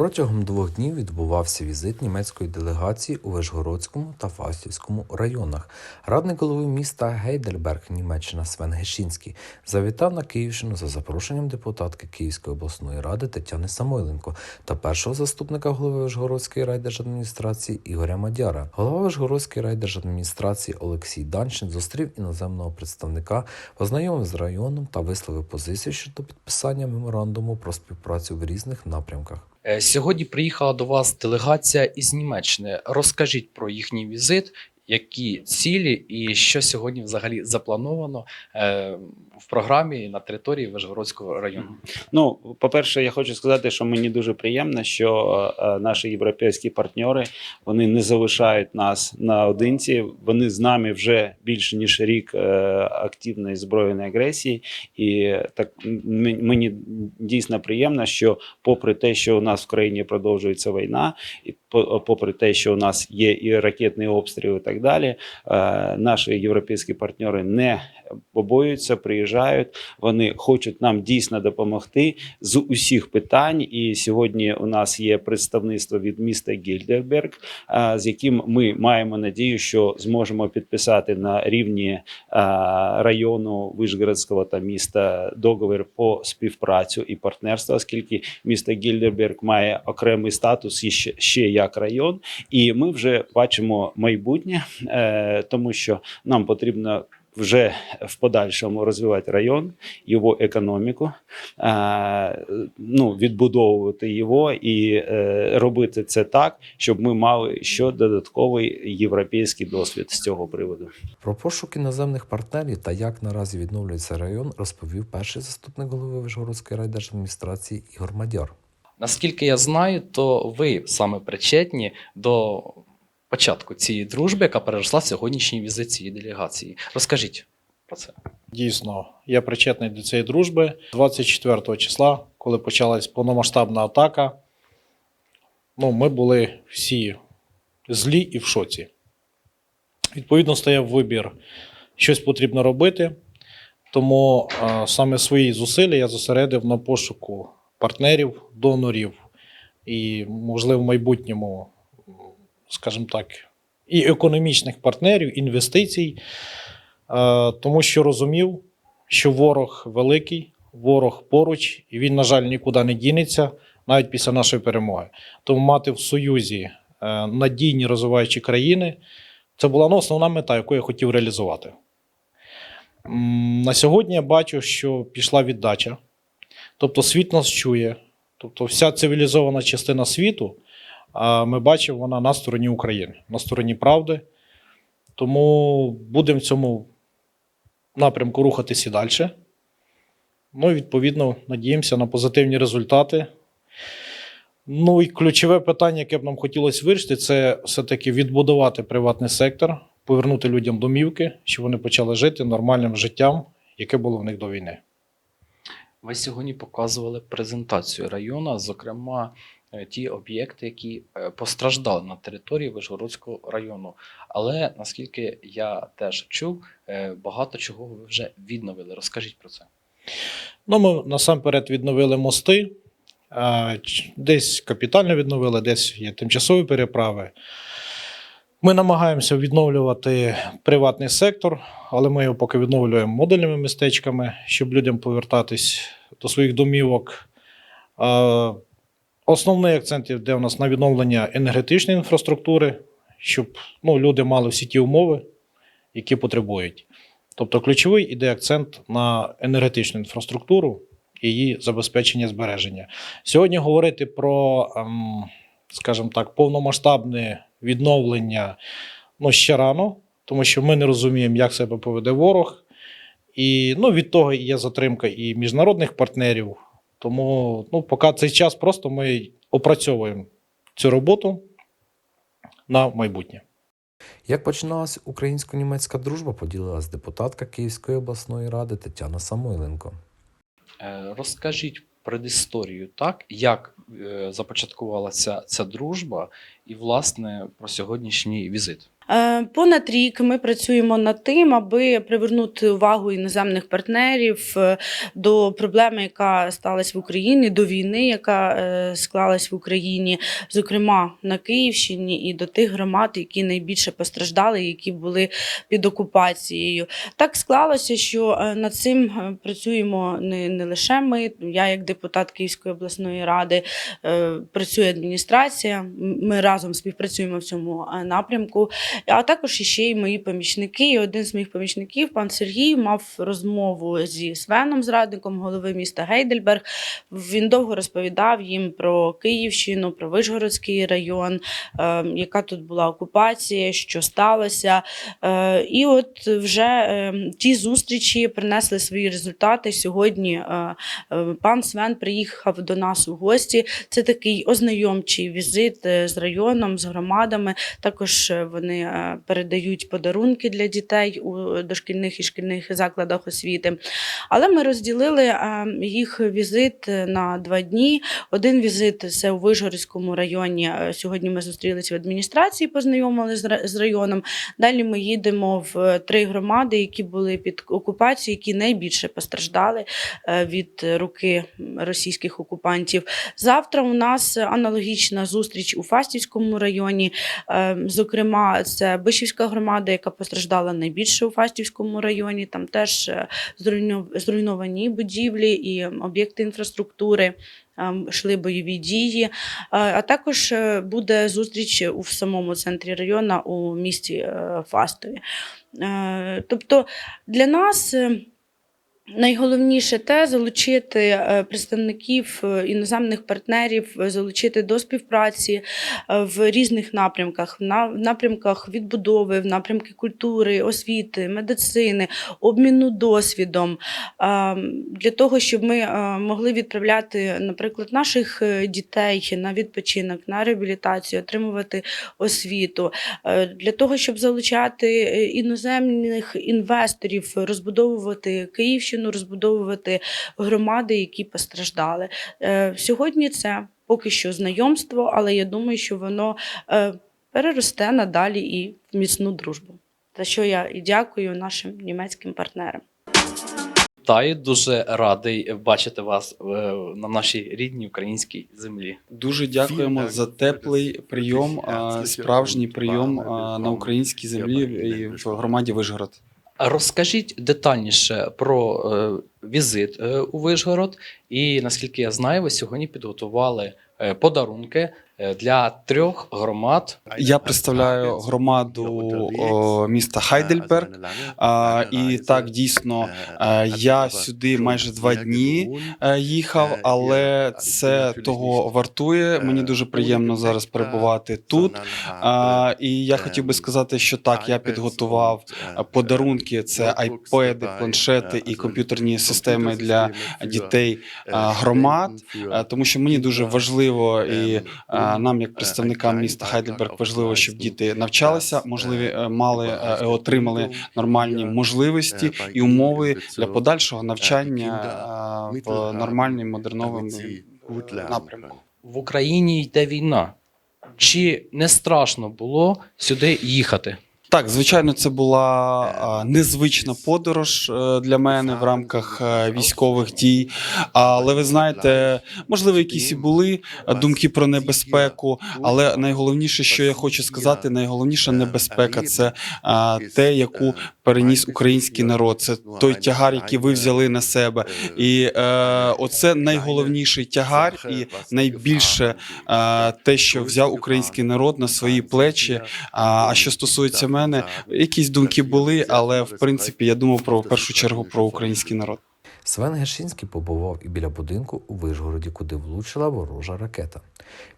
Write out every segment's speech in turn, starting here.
Протягом двох днів відбувався візит німецької делегації у Вишгородському та Фастівському районах. Радник голови міста Гейдельберг, Німеччина Свен Гешінський, завітав на Київщину за запрошенням депутатки Київської обласної ради Тетяни Самойленко та першого заступника голови Вишгородської райдержадміністрації Ігоря Мадяра. Голова Вишгородської райдержадміністрації Олексій Данчин зустрів іноземного представника, познайомив з районом та висловив позицію щодо підписання меморандуму про співпрацю в різних напрямках. Е, Сьогодні приїхала до вас делегація із Німеччини. Розкажіть про їхній візит, які цілі і що сьогодні взагалі заплановано е, в програмі на території Вишгородського району. Ну, по-перше, я хочу сказати, що мені дуже приємно, що е, наші європейські партнери вони не залишають нас наодинці. Вони з нами вже більше ніж рік е, активної збройної агресії, і так мені дійсно приємно, що попри те, що у нас в країні продовжується війна, і по- попри те, що у нас є і ракетні обстріли, так далі, е, наші європейські партнери не побоюються, приїжджають. Вони хочуть нам дійсно допомогти з усіх питань. І сьогодні у нас є представництво від міста Гільдерберг, а, з яким ми маємо надію, що зможемо підписати на рівні а, району Вишгородського та міста договір по співпрацю і партнерству, оскільки місто Гільдерберг має окремий статус і ще як район. І ми вже бачимо майбутнє, е, тому що нам потрібно. Вже в подальшому розвивати район, його економіку, е, ну, відбудовувати його і е, робити це так, щоб ми мали ще додатковий європейський досвід з цього приводу. Про пошук іноземних партнерів та як наразі відновлюється район, розповів перший заступник голови Вишгородської райдержадміністрації Ігор Мадяр. Наскільки я знаю, то ви саме причетні до початку цієї дружби, яка переросла в сьогоднішній візит цієї делегації. Розкажіть про це. Дійсно, я причетний до цієї дружби. 24 числа, коли почалась повномасштабна атака, ну, ми були всі злі і в шоці. Відповідно, стояв вибір, щось потрібно робити. Тому е, саме свої зусилля я зосередив на пошуку партнерів, донорів і, можливо, в майбутньому, скажімо так, і економічних партнерів, інвестицій. Е, тому що розумів, що ворог великий, ворог поруч, і він, на жаль, нікуди не дінеться навіть після нашої перемоги. Тому мати в Союзі е, надійні розвиваючі країни це була ну, основна мета, яку я хотів реалізувати. На сьогодні я бачу, що пішла віддача. Тобто світ нас чує. Тобто вся цивілізована частина світу, ми бачимо, вона на стороні України, на стороні правди. Тому будемо в цьому напрямку рухатись і далі. Ну і відповідно надіємося на позитивні результати. Ну і ключове питання, яке б нам хотілося вирішити, це все-таки відбудувати приватний сектор, повернути людям домівки, щоб вони почали жити нормальним життям, яке було в них до війни. Ви сьогодні показували презентацію району, зокрема ті об'єкти, які е, постраждали на території Вишгородського району. Але наскільки я теж чув, е, багато чого ви вже відновили. Розкажіть про це. Ну, ми насамперед відновили мости, десь капітально відновили, десь є тимчасові переправи. Ми намагаємося відновлювати приватний сектор, але ми його поки відновлюємо модульними містечками, щоб людям повертатись до своїх домівок. Основний акцент йде у нас на відновлення енергетичної інфраструктури, щоб ну, люди мали всі ті умови, які потребують. Тобто ключовий іде акцент на енергетичну інфраструктуру і її забезпечення збереження. Сьогодні говорити про, ем, скажімо так, повномасштабне відновлення ну, ще рано, тому що ми не розуміємо, як себе поведе ворог. І ну, від того є затримка і міжнародних партнерів. Тому ну, поки цей час просто ми опрацьовуємо цю роботу на майбутнє. Як починалась українсько-німецька дружба, поділилась депутатка Київської обласної ради Тетяна Самойленко. Е, Розкажіть предісторію, так, як е, започаткувалася ця дружба, і, власне, про сьогоднішній візит. Е, Понад рік ми працюємо над тим, аби привернути увагу іноземних партнерів е, до проблеми, яка сталася в Україні, до війни, яка е, склалась в Україні, зокрема на Київщині, і до тих громад, які найбільше постраждали, які були під окупацією. Так склалося, що над цим працюємо не, не лише ми. Я, як депутат Київської обласної ради, працює адміністрація. Ми разом співпрацюємо в цьому напрямку. А також іще й мої помічники. І один з моїх помічників, пан Сергій, мав розмову зі Свеном, зрадником голови міста Гейдельберг. Він довго розповідав їм про Київщину, про Вишгородський район, е, яка тут була окупація, що сталося. Е, і от вже е, ті зустрічі принесли свої результати. Сьогодні пан Свен приїхав до нас у гості. Це такий ознайомчий візит з районом, з громадами. Також вони передають подарунки для дітей у дошкільних і шкільних закладах освіти. Але ми розділили е, їх візит на два дні. Один візит це у Вишгородському районі. Е, Сьогодні ми зустрілися в адміністрації, познайомилися з районом. Далі ми їдемо в три громади, які були під окупацією, які найбільше постраждали е, від руки російських окупантів. Завтра у нас аналогічна зустріч у Фастівському районі. Е, Зокрема, це Бишівська громада, яка постраждала найбільше у Фастівському районі. Там теж е, зруйновані будівлі і об'єкти інфраструктури. Ем, Йшли бойові дії, Е, а також е, буде зустріч у самому центрі району у місті Фастові. Тобто для нас е, найголовніше те залучити е, представників е, іноземних партнерів, е, залучити до співпраці в різних напрямках, в напрямках відбудови, в напрямки культури, освіти, медицини, обміну досвідом. Для того, щоб ми могли відправляти, наприклад, наших дітей на відпочинок, на реабілітацію, отримувати освіту, для того, щоб залучати іноземних інвесторів, розбудовувати Київщину, розбудовувати громади, які постраждали. Е, Сьогодні це поки що знайомство, але я думаю, що воно е, переросте надалі і в міцну дружбу. За що я і дякую нашим німецьким партнерам. Вітаю, дуже радий бачити вас е, на нашій рідній українській землі. Дуже дякуємо за теплий прийом, справжній прийом на українській землі і в громаді Вишгород. Розкажіть детальніше про е, візит е, у Вишгород, і наскільки я знаю, ви сьогодні підготували е, подарунки для трьох громад. Я представляю громаду о, міста Хайдельберг. А, і так дійсно я сюди майже два дні е, їхав, але це того вартує. Мені дуже приємно зараз перебувати тут. А, і я хотів би сказати, що так, я підготував подарунки: це айпеди, планшети і комп'ютерні системи для дітей громад. Е, тому що мені дуже важливо і нам, як представникам міста Хайдельберг, важливо, щоб діти навчалися, можливі е, мали е, отримали нормальні можливості і умови для подальшого навчання в нормальній модерновому напрямку. В Україні йде війна. Чи не страшно було сюди їхати? Так, звичайно, це була незвична подорож е, для мене в рамках е, військових дій. Але ви знаєте, можливо, якісь і були е, думки про небезпеку. Але найголовніше, що я хочу сказати, найголовніша небезпека це те, яку переніс український народ. Це той тягар, який ви взяли на себе. І е, оце найголовніший тягар, і найбільше е, те, що взяв український народ на свої плечі. А, а що стосується мене, якісь думки були, але в принципі я думав про в першу чергу про український народ. Свен Гершинський побував і біля будинку у Вишгороді, куди влучила ворожа ракета.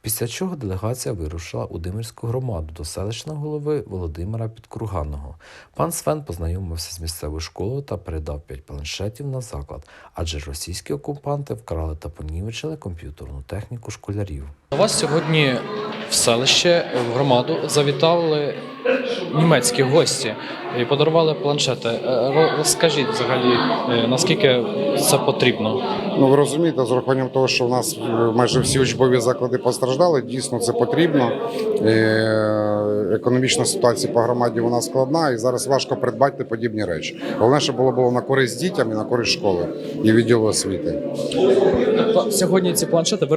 Після чого делегація вирушила у Димирську громаду до селищного голови Володимира Підкруганого. Пан Свен познайомився з місцевою школою та передав п'ять планшетів на заклад, адже російські окупанти вкрали та понівечили комп'ютерну техніку школярів. До вас сьогодні в селище, в громаду завітали німецькі гості і подарували планшети. Е, Розкажіть взагалі, е, наскільки це потрібно? Ну ви розумієте, з урахуванням того, що в нас е, майже всі учбові заклади постраждали, дійсно це потрібно. Економічна ситуація по громаді вона складна, і зараз важко придбати подібні речі. Головне, щоб було було на користь дітям і на користь школи і відділу освіти. Тобто сьогодні ці планшети ви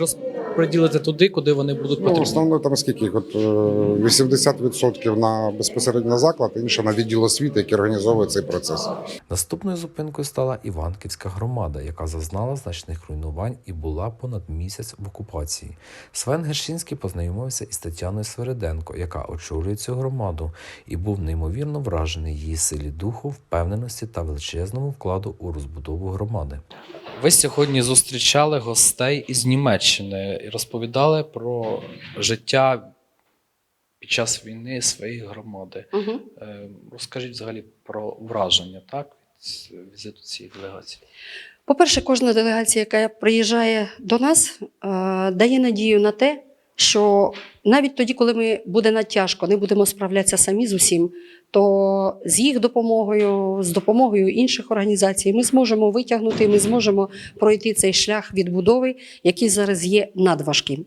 розподілите туди, куди вони будуть Ну, основно там скільки? їх? От е, 80% на безпосередньо на заклад, інше на відділ освіти, який організовує цей процес. Наступною зупинкою стала Іванківська громада, яка зазнала значних руйнувань і була понад місяць в окупації. Свен Гершинський познайомився із Тетяною Свериденко, яка очолює цю громаду, і був неймовірно вражений її силі духу, впевненості та величезному вкладу у розбудову громади. Ви сьогодні зустрічали гостей із Німеччини і розповідали про життя під час війни своєї громади. Угу. Розкажіть взагалі про враження так, від візиту цієї делегації. По-перше, кожна делегація, яка приїжджає до нас, е, дає надію на те, що навіть тоді, коли ми буде надтяжко, не будемо справлятися самі з усім, то з їх допомогою, з допомогою інших організацій, ми зможемо витягнути, ми зможемо пройти цей шлях відбудови, який зараз є надважким.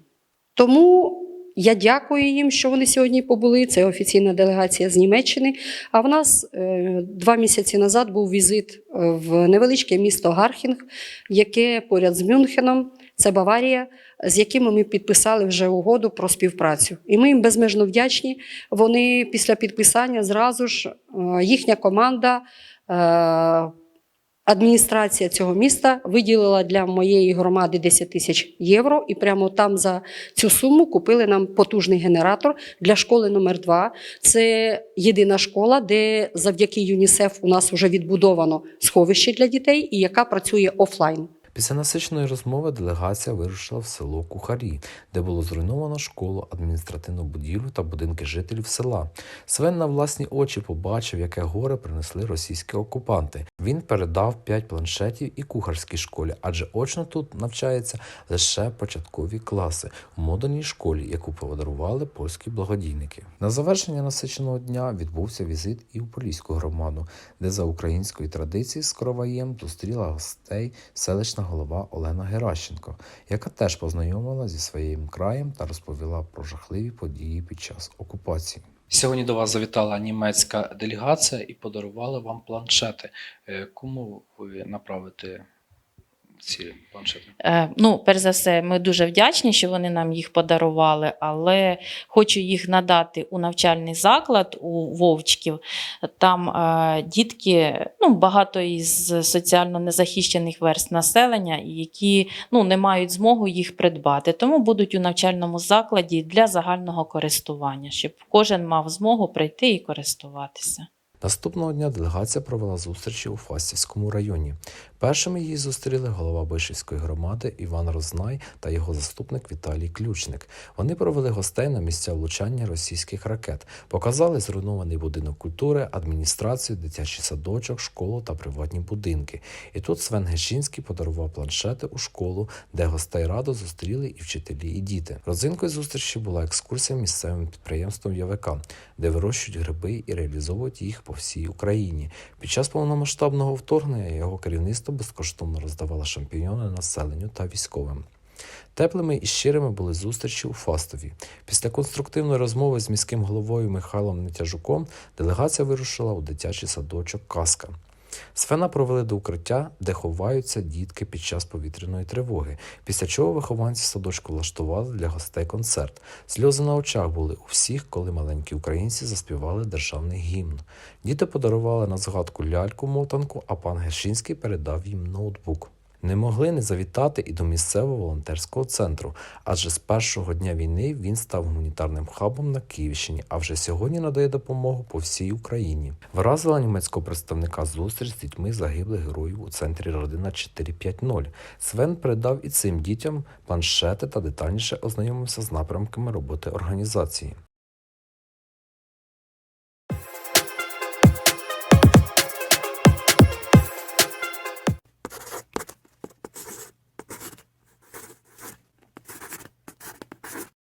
Тому я дякую їм, що вони сьогодні побули. Це офіційна делегація з Німеччини. А в нас е, два місяці назад був візит е, в невеличке місто Гархінг, яке поряд з Мюнхеном, це Баварія, з якими ми підписали вже угоду про співпрацю. І ми їм безмежно вдячні. Вони після підписання зразу ж е, їхня команда. е, Адміністрація цього міста виділила для моєї громади 10 тисяч євро, і прямо там за цю суму купили нам потужний генератор для школи номер 2 Це єдина школа, де завдяки ЮНІСЕФ у нас вже відбудовано сховище для дітей і яка працює офлайн. Після насиченої розмови делегація вирушила в село Кухарі, де було зруйновано школу, адміністративну будівлю та будинки жителів села. Свен на власні очі побачив, яке горе принесли російські окупанти. Він передав п'ять планшетів і кухарській школі, адже очно тут навчаються лише початкові класи у модульній школі, яку подарували польські благодійники. На завершення насиченого дня відбувся візит і у Поліську громаду, де за українською традицією з короваєм зустріла гостей селищна голова Олена Геращенко, яка теж познайомила зі своїм краєм та розповіла про жахливі події під час окупації. Сьогодні до вас завітала німецька делегація і подарувала вам планшети. Е, Кому ви направите ці планшети? Е, Ну, перш за все, ми дуже вдячні, що вони нам їх подарували, але хочу їх надати у навчальний заклад у Вовчків. Там е, дітки, ну, багато із соціально незахищених верст населення, які ну, не мають змогу їх придбати. Тому будуть у навчальному закладі для загального користування, щоб кожен мав змогу прийти і користуватися. Наступного дня делегація провела зустрічі у Фастівському районі. Першими її зустріли голова Бишівської громади Іван Рознай та його заступник Віталій Ключник. Вони провели гостей на місця влучання російських ракет, показали зруйнований будинок культури, адміністрацію, дитячий садочок, школу та приватні будинки. І тут Свен Гещинський подарував планшети у школу, де гостей радо зустріли і вчителі, і діти. Родзинкою зустрічі була екскурсія місцевим підприємством ЯВК, де вирощують гриби і реалізовують їх по всій Україні. Під час повномасштабного вторгнення його керівництво безкоштовно роздавала шампіньони населенню та військовим. Теплими і щирими були зустрічі у Фастові. Після конструктивної розмови з міським головою Михайлом Нетяжуком делегація вирушила у дитячий садочок Казка. Свена провели до укриття, де ховаються дітки під час повітряної тривоги, після чого вихованці садочку влаштували для гостей концерт. Сльози на очах були у всіх, коли маленькі українці заспівали державний гімн. Діти подарували на згадку ляльку-мотанку, а пан Гершинський передав їм ноутбук. Не могли не завітати і до місцевого волонтерського центру, адже з першого дня війни він став гуманітарним хабом на Київщині, а вже сьогодні надає допомогу по всій Україні. Вразила німецького представника зустріч з дітьми загиблих героїв у центрі родина 450. Свен передав і цим дітям планшети та детальніше ознайомився з напрямками роботи організації.